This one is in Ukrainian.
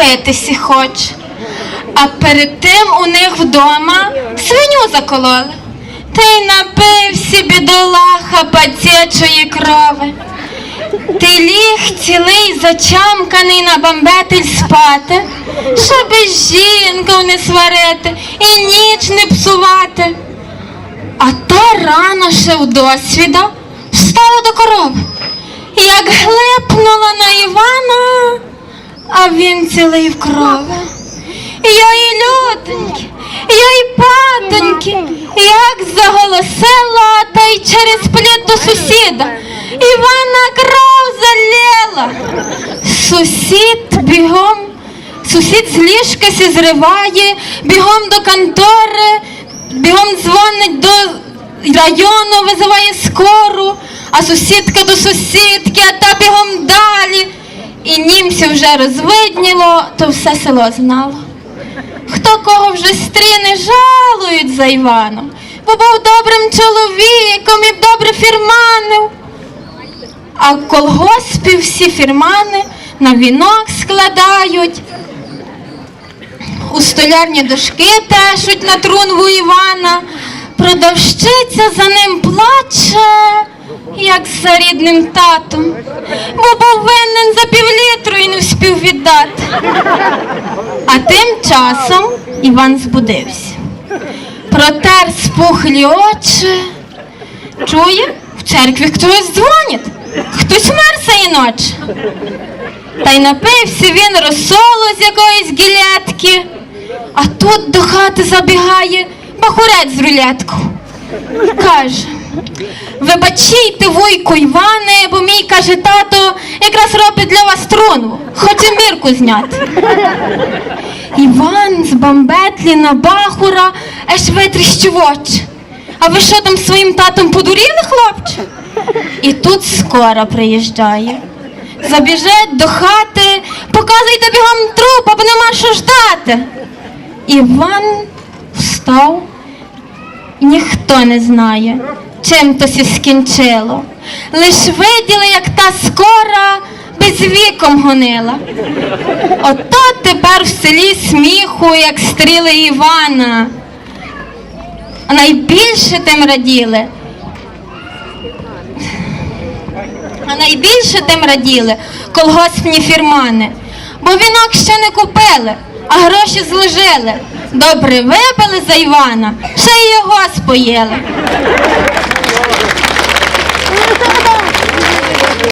напитися хоче. А перед тим у них вдома свиню закололи. Та й напився бідолаха пацячої крови. Ти ліг цілий зачамканий на бамбетель спати, щоби жінку не сварити і ніч не псувати. А та рано ще в досвіда встала до корови. Як глипнула на він цілий в крові. Йой, людоньки, йой, патоньки, як заголосила, та й через плід до сусіда. Івана кров залила. Сусід бігом, сусід з ліжка сі зриває, бігом до контори, бігом дзвонить до району, визиває скору, а сусідка до сусідки, а та бігом далі. І німці вже розвидніло, то все село знало. Хто кого вже стріне, жалують за Іваном, бо був добрим чоловіком і добре фірманив. А в колгоспі всі фірмани на вінок складають. У столярні дошки тешуть на трунву Івана. Продавщиця за ним плаче, як за рідним татом, бо був винен за півлітру і не вспів віддати. А тим часом Іван збудився. Протер спухлі очі. Чує, в церкві хтось дзвонить, хтось мер цієї ночі. Та й напився він розсолу з якоїсь гілетки, а тут до хати забігає бахурець з рулетку. Каже, вибачійте, вуйку Іване, бо мій каже тато якраз робить для вас труну, хоче мірку зняти. Іван з бамбетлі на бахура аж витріщив очі. А ви що там своїм татом подуріли, хлопче? І тут скоро приїжджає. Забіжить до хати, показуйте бігом труп, бо нема що ждати. Іван встав, ніхто не знає, чим то сі скінчило. Лиш виділи, як та скора без віком гонила. Ото тепер в селі сміху, як стріли Івана. А найбільше тим раділи. А найбільше тим раділи колгоспні фірмани, бо вінок ще не купили, а гроші зложили. Добре випили за Івана, ще й його споїли.